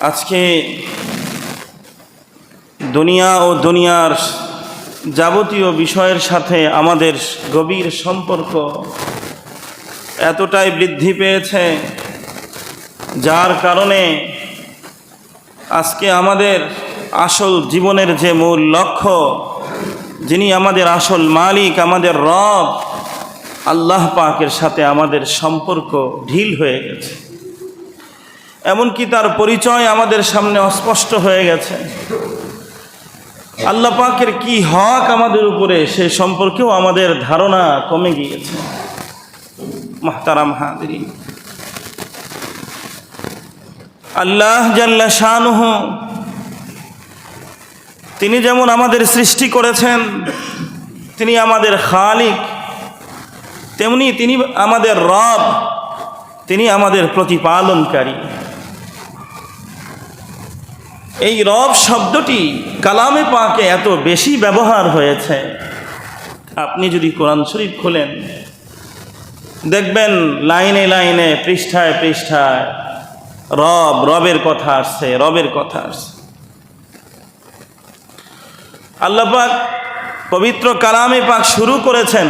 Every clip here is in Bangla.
আজকে দুনিয়া ও দুনিয়ার যাবতীয় বিষয়ের সাথে আমাদের গভীর সম্পর্ক এতটাই বৃদ্ধি পেয়েছে, যার কারণে আজকে আমাদের আসল জীবনের যে মূল লক্ষ্য, যিনি আমাদের আসল মালিক, আমাদের রব, আল্লাহ পাকের সাথে আমাদের সম্পর্ক ঢিল হয়ে গেছে। এমনকি তার পরিচয় আমাদের সামনে অস্পষ্ট হয়ে গেছে। আল্লাহ পাকের কি হক আমাদের উপরে সে সম্পর্কেও আমাদের ধারণা কমে গিয়েছে। মাহতারাম হাদিন আল্লাহ জাল্লা শানুহ, তিনি যেমন আমাদের সৃষ্টি করেছেন, তিনি আমাদের খালিক, তেমনি তিনি আমাদের রব, তিনি আমাদের প্রতিপালনকারী। এই রব শব্দটি কালামে পাকে এত বেশি ব্যবহার হয়েছে। আপনি যদি কোরআন শরীফ খোলেন, দেখবেন লাইনে লাইনে, পৃষ্ঠায় পৃষ্ঠায় রব, রবের কথা আসছে, রবের কথা আসছে। আল্লাহ পাক পবিত্র কালামে পাক শুরু করেছেন,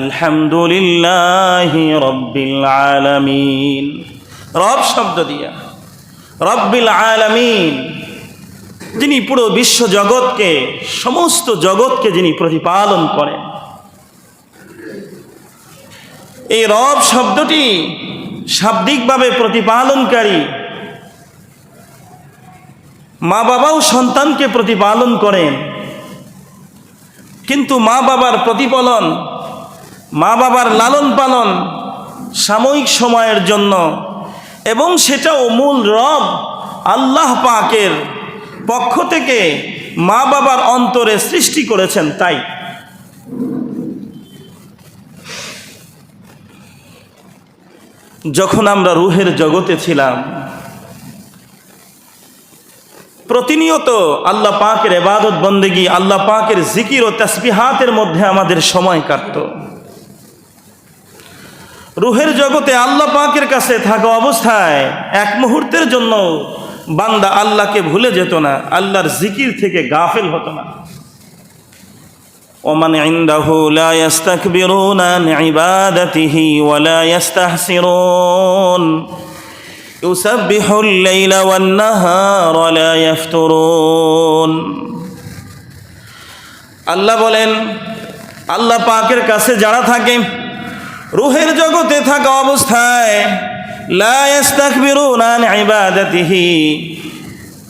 আলহামদুলিল্লাহ রব্বিল আলামিন। রব শব্দ দিয়া, রব্বিল আলামিন। যিনি পুরো বিশ্ব জগৎকে, সমস্ত জগৎকে যিনি প্রতিপালন করেন। এই রব শব্দটি শাব্দিকভাবে প্রতিপালনকারী মা বাবাও সন্তানকে প্রতিপালন করেন। কিন্তু মা বাবার প্রতিপালন মা বাবার লালন পালন সাময়িক সময়ের জন্য এবং সেটাও মূল রব আল্লাহ পাকের পক্ষ থেকে মা বাবার অন্তরে সৃষ্টি করেছেন তাই। যখন আমরা রুহের জগতে ছিলাম, প্রতিনিয়ত আল্লাহ পাকের এবাদত বন্দেগি, আল্লাহ পাকের জিকির ও তসবিহাতের মধ্যে আমাদের সময় কাটত। রুহের জগতে আল্লাহ পাকের কাছে থাকা অবস্থায় এক মুহূর্তের জন্য বান্দা আল্লাহকে ভুলে যেত না আল্লাহর জিকির থেকে গাফেল হতো না ومن عنده لا يستكبرون عن عبادته ولا يستحسرون يسبح الليل والنهار لا يفترون আল্লাহ বলেন আল্লাহ পাকের কাছে যারা থাকে রুহের জগতে থাকা অবস্থায় লা ইয়াস্তাকবিরুনা আন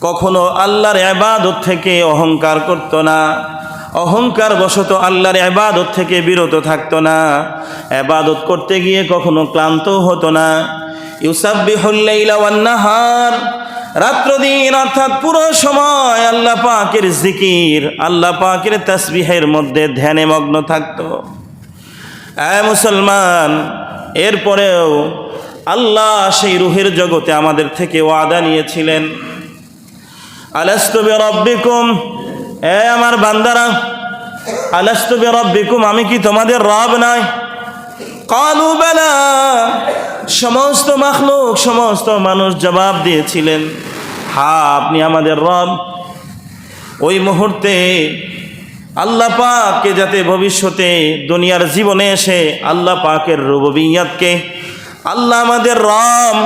কখনো আল্লাহর ইবাদত থেকে অহংকার করত না। অহংকার বশত আল্লাহর এবাদত থেকে বিরত থাকত না। এবাদত করতে গিয়ে কখনো ক্লান্ত হতো না। ইউসাবিহুল্লাইলাওয়ান্নাহার রাত্র দিন অর্থাৎ পুরো সময় আল্লাহ পাকের জিকির, আল্লাহ পাকের তসবিহের মধ্যে ধ্যানে মগ্ন থাকতো। এ মুসলমান, এরপরেও আল্লাহ সেই রুহের জগতে আমাদের থেকে ওয়াদা নিয়েছিলেন। আলাস্তবে রব্বিকুম এ আমার বান্দারা আলাস্তবে রব্বিকুম আমি কি তোমাদের রব নাই? কালু বেলা, সমস্ত মাখলুক, সমস্ত মানুষ জবাব দিয়েছিলেন, হা, আপনি আমাদের রব। ওই মুহূর্তে আল্লাহ পাককে যাতে ভবিষ্যতে দুনিয়ার জীবনে এসে আল্লাহ পাকের রুবিয়াতকে আল্লাহ আমাদের রাম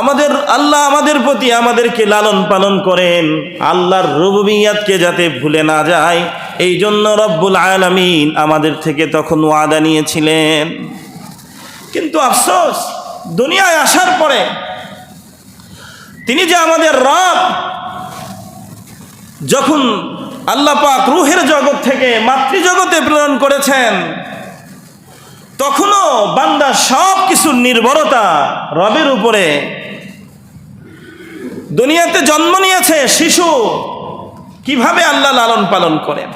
আমাদের, আল্লাহ আমাদের প্রতি আমাদেরকে লালন পালন করেন। আল্লাহর রুবিয়াতকে যাতে ভুলে না যায় এই জন্য রব্বুল আলমিন আমাদের থেকে তখন ওয়াদা নিয়েছিলেন। কিন্তু আফসোস, দুনিয়ায় আসার পরে তিনি যে আমাদের রব, যখন আল্লাহ পাক রুহের জগৎ থেকে মাতৃজগতে প্রেরণ করেছেন তখনও বান্দা সব কিছুর নির্ভরতা রবের উপরে। দুনিয়াতে জন্ম নিয়েছে শিশু, কীভাবে আল্লাহ লালন পালন করেন?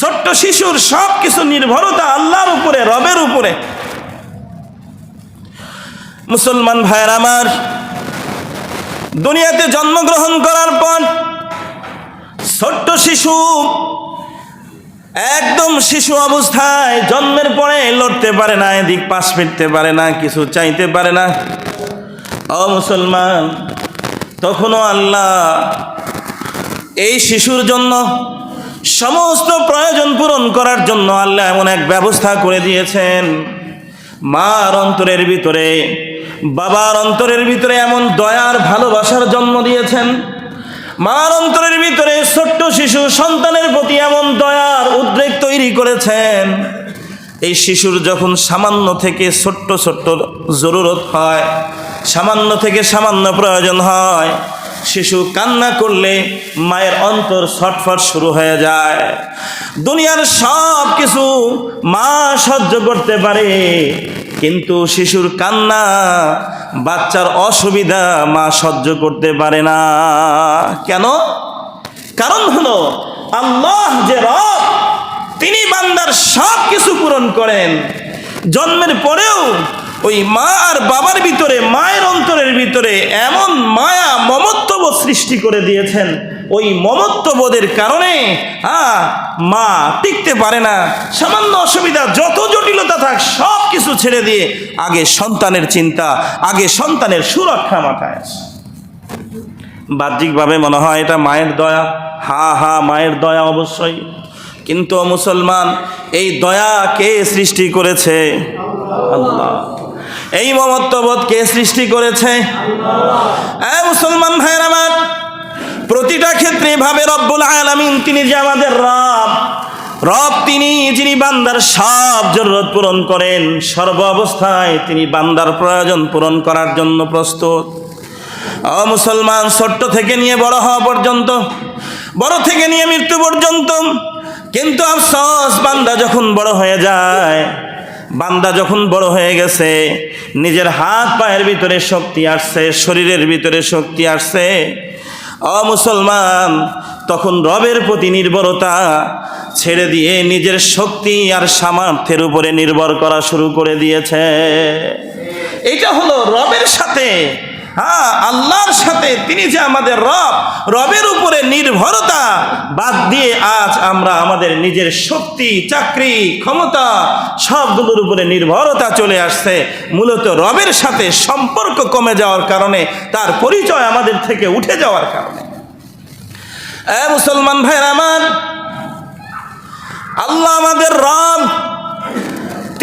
ছোট্ট শিশুর সব কিছু নির্ভরতা আল্লাহর উপরে, রবের উপরে। মুসলমান ভাইয়ের আমার, দুনিয়াতে জন্মগ্রহণ করার পর ছোট্ট শিশু একদম শিশু অবস্থায় জন্মের পরে লড়তে পারে না, এদিক পাশ ফিরতে পারে না, কিছু চাইতে পারে না। ও মুসলমান, তখনও আল্লাহ এই শিশুর জন্য সমস্ত প্রয়োজন পূরণ করার জন্য আল্লাহ এমন এক ব্যবস্থা করে দিয়েছেন। মার অন্তরের ভিতরে, বাবার অন্তরের ভিতরে এমন দয়ার ভালোবাসার জন্ম দিয়েছেন। মার অন্তরের ভিতরে ছোট্ট শিশু সন্তানের প্রতি এমন দয়ার উদ্রেক তৈরি করেছেন। এই শিশুর যখন সামান্য থেকে ছোট্ট ছোট্ট জরুরত হয়, সামান্য থেকে সামান্য প্রয়োজন হয়, শিশু কান্না করলে মায়ের অন্তর ছটফট শুরু হয়ে যায়। দুনিয়ার সব কিছু মা সহ্য করতে পারে কিন্তু শিশুর কান্না বাচ্চার অসুবিধা মা সহ্য করতে পারে না। কেন? কারণ হলো, আল্লাহ যে রব, তিনি বান্দার সব কিছু পূরণ করেন। জন্মের পরেও ওই মা আর বাবার ভিতরে, মায়ের অন্তরের ভিতরে এমন মায়া, মমত্ববোধ সৃষ্টি করে দিয়েছেন। ওই মমত্ববোধের কারণে হ্যাঁ মা টিকতে পারে না। সামান্য অসুবিধা, যত জটিলতা থাক সব কিছু ছেড়ে দিয়ে আগে সন্তানের চিন্তা, আগে সন্তানের সুরক্ষা মাথায় আসে। বাহ্যিকভাবে মনে হয় এটা মায়ের দয়া। হা হা, মায়ের দয়া অবশ্যই। কিন্তু মুসলমান, এই দয়া কে সৃষ্টি করেছে? আল্লাহ। এই মমত্ববোধ কে সৃষ্টি করেছে? মুসলমান ভাইয়ের আমার। প্রতিটা ক্ষেত্রে ভাবে রব্বুল আলামিন তিনি যে আমাদের রব রব তিনি, যিনি বান্দার সব জরুরত পূরণ করেন, সর্ব অবস্থায় তিনি বান্দার প্রয়োজন পূরণ করার জন্য প্রস্তুত। মুসলমান, ছোট্ট থেকে নিয়ে বড় হওয়া পর্যন্ত, বড় থেকে নিয়ে মৃত্যু পর্যন্ত, কিন্তু আফসোস, বান্দা যখন বড় হয়ে যায়, বান্দা যখন বড় হয়ে গেছে, নিজের হাত, পায়ের ভিতরে শক্তি আসছে, শরীরের ভিতরে শক্তি আসছে ও মুসলমান, তখন রবের প্রতি নির্ভরতা ছেড়ে দিয়ে নিজের শক্তি আর সামর্থ্যের উপরে নির্ভর করা শুরু করে দিয়েছে। এটা হলো রবের সাথে হ্যাঁ আল্লাহর সাথে তিনি যে আমাদের রব, রবের উপরে নির্ভরতা বাদ দিয়ে আজ আমরা আমাদের নিজের শক্তি, চাকরি, ক্ষমতা সবগুলোর উপরে নির্ভরতা চলে আসছে। মূলত রবের সাথে সম্পর্ক কমে যাওয়ার কারণে, তার পরিচয় আমাদের থেকে উঠে যাওয়ার কারণে। মুসলমান ভাইয়ের আমার, আল্লাহ আমাদের রব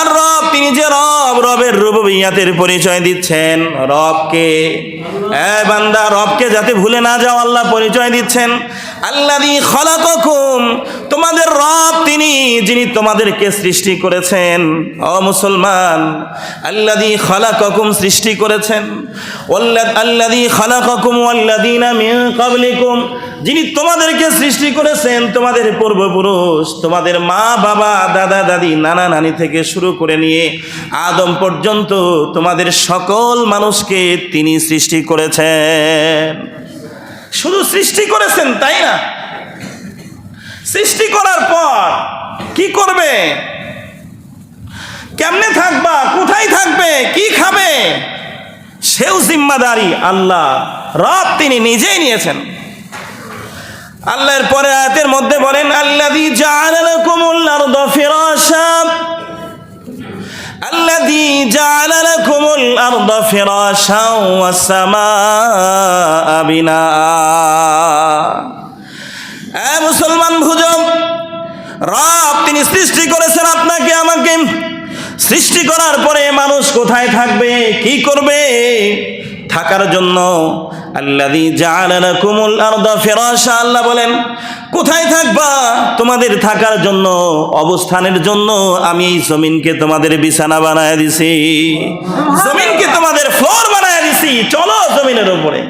arroz. তিনি রব, রবের রুববিয়াতের পরিচয় দিচ্ছেন। রবকে বান্দা, রবকে যাতে ভুলে না যাও, আল্লাহ পরিচয় দিচ্ছেন। আল্লাদি খলাকুম তোমাদের রব তিনি, যিনি তোমাদেরকে সৃষ্টি করেছেন। ও মুসলমান আল্লাদি খলাকুম সৃষ্টি করেছেন। আল্লাদি খলাকুম আল্লাদিনা মিন কাবলিকুম যিনি তোমাদেরকে সৃষ্টি করেছেন, তোমাদের পূর্বপুরুষ, তোমাদের মা বাবা দাদা দাদি নানা নানি থেকে শুরু করে নিয়ে আদম পর্যন্ত তোমাদের সকল মানুষকে তিনি সৃষ্টি করেছেন। শুধু সৃষ্টি করেছেন, তাই না? সৃষ্টি করার পর কি করবে? কেমনে থাকবা? কোথায় থাকবে? কি খাবে? সেও জিম্মাদারি, আল্লাহ রব তিনি নিজেই নিয়েছেন। আল্লাহর পরে আয়াতের মধ্যে বলেন, আল্লাযী জাআলা جعل لكم الأرض فراشا والسماء بناء মুসলমান ভুজম রব তিনি সৃষ্টি করেছেন আপনাকে, আমাকে সৃষ্টি করার পরে মানুষ কোথায় থাকবে, কি করবে? থাকার জন্য আল্লাহ বলেন, কোথায় থাকবা? তোমাদের থাকার জন্য, অবস্থানের জন্য আমি এই জমিনকে তোমাদের বিছানা বানায় দিছি। জমিনকে তোমাদের ফ্লোর বানায় দিছি। চলো জমিনের উপরে।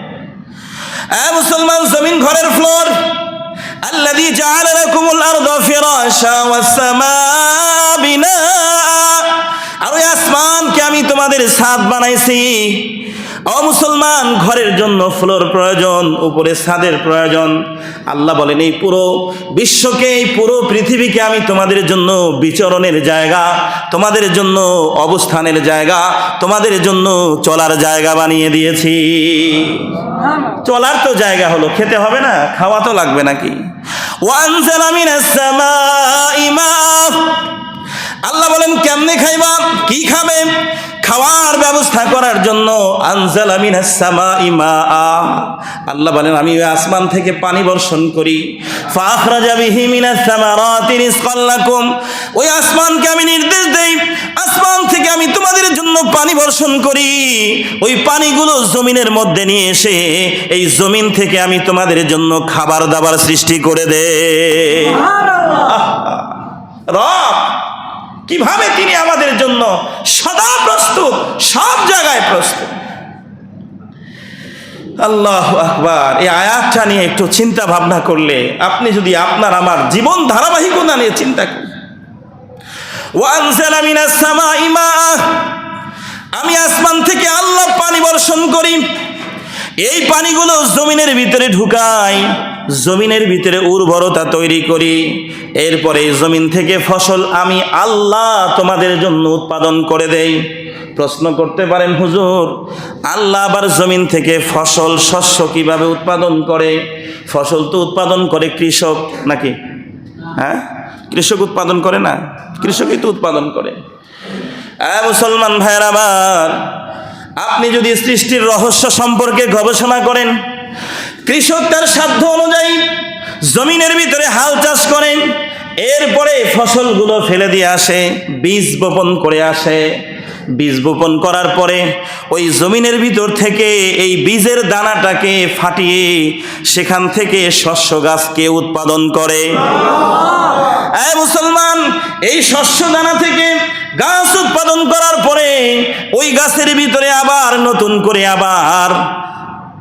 মুসলমান, জমিন ঘরের ফ্লোর। আল্লাহ জালালা কুমুল আরদা ফেরাশা ওয়াস বিনা আমি তোমাদের ছাদ বানাইছি। ও মুসলমান, ঘরের জন্য ফ্লোর প্রয়োজন, উপরে ছাদের প্রয়োজন। আল্লাহ বলেন, এই পুরো বিশ্বকে, এই পুরো পৃথিবীকে আমি তোমাদের জন্য বিচরণের জায়গা, তোমাদের জন্য অবস্থানের জায়গা, তোমাদের জন্য চলার জায়গা বানিয়ে দিয়েছি। চলার তো জায়গা হলো, খেতে হবে না, খাওয়া তো লাগবে নাকি? ওয়ানজালা মা আল্লাহ বলেন কেমনে খাইবা? কি খাবে? খাওয়ার ব্যবস্থা করার জন্য আনজাল আমিনাস সামাই আল্লাহ বলেন আমি আসমান থেকে পানি বর্ষণ করি। ফাখরাজা বিহি মিনাস সামারাতি রিজকাল লাকুম। ওই আসমানকে আমি নির্দেশ দেই আসমান থেকে আমি তোমাদের জন্য পানি বর্ষণ করি। ওই পানিগুলো জমিনের মধ্যে নিয়ে এসে এই জমিন থেকে আমি তোমাদের জন্য খাবার দাবার সৃষ্টি করে দে। রব! কীভাবে তিনি আমাদের জন্য সদা প্রস্তুত, সব জায়গায় প্রস্তুত? আল্লাহ আকবার। এই আয়াতটা নিয়ে একটু চিন্তা ভাবনা করলে আপনি যদি আপনার, আমার জীবন ধারাবাহিকতা নিয়ে চিন্তা করেন। আমি আসমান থেকে আল্লাহ পানি বর্ষণ করি। এই পানিগুলো জমিনের ভিতরে ঢুকাই। জমিনের ভিতরে উর্বরতা তৈরি করি। এরপরে জমিন থেকে ফসল আমি আল্লাহ তোমাদের জন্য উৎপাদন করে দেই। প্রশ্ন করতে পারেন হুজুর, আল্লাহ আবার জমিন থেকে ফসল শস্য কীভাবে উৎপাদন করে? ফসল তো উৎপাদন করে কৃষক নাকি? হ্যাঁ? কৃষক উৎপাদন করে না? কৃষকই তো উৎপাদন করে। মুসলমান ভাইয়ের আবার, আপনি যদি সৃষ্টির রহস্য সম্পর্কে গবেষণা করেন কৃষক তার সাধ্য অনুযায়ী জমিনের ভিতরে হাল চাষ করেন। এরপরে ফসলগুলো ফেলে দিয়ে আসে, বীজ বপন করে আসে। বীজ বপন করার পরে ওই জমিনের ভিতর থেকে এই বীজের দানাটাকে ফাটিয়ে সেখান থেকে শস্য গাছকে উৎপাদন করে। মুসলমান, এই শস্য দানা থেকে গাছ উৎপাদন করার পরে ওই গাছের ভিতরে আবার নতুন করে আবার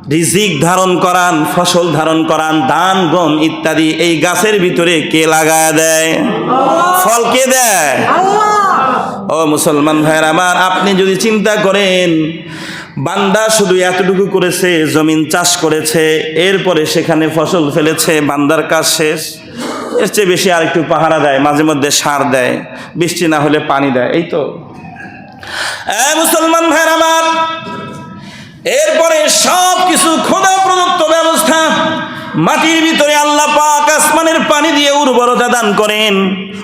রিজিক ধারণ করান ফসল ধারণ করান ধান গম ইত্যাদি এই গাছের ভিতরে কে লাগায় দেয়? ফল কে দেয়? ও মুসলমান ভাইয়ের আমার আপনি যদি চিন্তা করেন বান্দা শুধু এতটুকু করেছে জমিন চাষ করেছে এরপরে সেখানে ফসল ফেলেছে বান্দার কাজ শেষ এর চেয়ে বেশি আর একটু পাহারা দেয় মাঝে মধ্যে সার দেয় বৃষ্টি না হলে পানি দেয় এই তো। মুসলমান ভাইয়ের আমার এরপরে সব কিছু খোদা প্রদত্ত ব্যবস্থা। মাটির ভিতরে আল্লাহ পাক আসমানের পানি দিয়ে উর্বরতা দান করেন।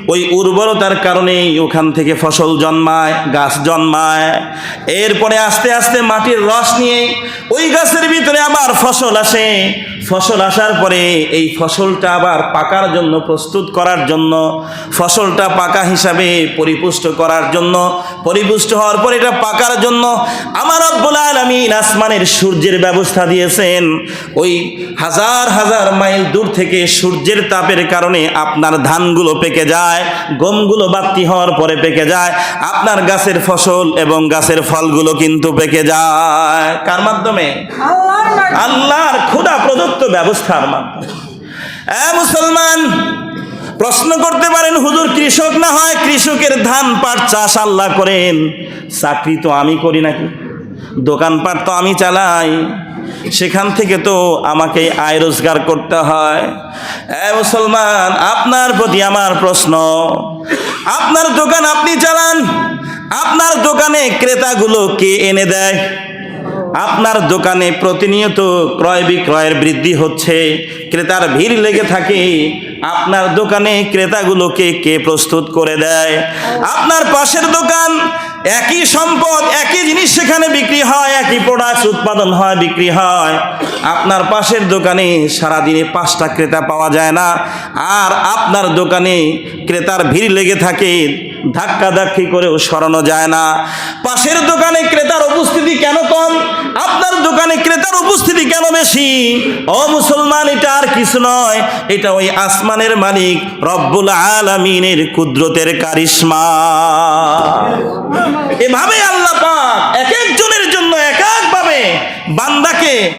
ওই উর্বরতার কারণেই ওখান থেকে ফসল জন্মায়, গাছ জন্মায়। এরপরে আস্তে আস্তে মাটির রস নিয়ে ওই গাছের ভিতরে আবার ফসল আসে। ফসল আসার পরে এই ফসলটা আবার পাকার জন্য প্রস্তুত করার জন্য ফসলটা পাকা হিসাবে পরিপুষ্ট করার জন্য পরিপুষ্ট হওয়ার পর এটা পাকার জন্য আমার রব্বুল আলামিন আসমানের সূর্যের ব্যবস্থা দিয়েছেন। ওই হাজার হাজার মাইল দূর থেকে সূর্যের তাপের কারণে আপনার ধানগুলো পেকে যায় গমগুলো বাতি হওয়ার পরে পেকে যায় আপনার গাছের ফসল এবং গাছের ফলগুলো কিন্তু পেকে যায়। কার মাধ্যমে? আল্লাহর ক্ষুদা প্রদত্ত ব্যবস্থার মাধ্যমে। মুসলমান, প্রশ্ন করতে পারেন, হুজুর কৃষক না হয়? কৃষকের ধান পাট চাষ আল্লাহ করেন। চাকরি তো আমি করি নাকি? দোকানপাট তো আমি চালাই। সেখান থেকে তো আমাকে আয় রোজগার করতে হয়। মুসলমান, আপনার প্রতি আমার প্রশ্ন, আপনার দোকান আপনি চালান, আপনার দোকানে ক্রেতাগুলো কে এনে দেয়? আপনার দোকানে প্রতিনিয়ত ক্রয় বিক্রয়ের বৃদ্ধি হচ্ছে, ক্রেতার ভিড় লেগে থাকে, আপনার দোকানে ক্রেতাগুলোকে কে প্রস্তুত করে দেয়? আপনার পাশের দোকান একই সম্পদ, একই জিনিস সেখানে বিক্রি হয়, একই প্রোডাক্ট উৎপাদন হয়, বিক্রি হয়। আপনার পাশের দোকানে সারাদিনে পাঁচটা ক্রেতা পাওয়া যায় না। আর আপনার দোকানে ক্রেতার ভিড় লেগে থাকে ধাক্কা ধাক্কি করেও সরানো যায় না। পাশের দোকানে ক্রেতার উপস্থিতি কেন কম? আপনার দোকানে ক্রেতার উপস্থিতি কেন বেশি? ও মুসলমান, এটা আর কিছু নয়। এটা ওই আসমানের মালিক, রব্বুল আলামিনের কুদরতের কারিশমা। এভাবে আল্লাহ পাক এক একজনের জন্য এক একভাবে বান্দাকে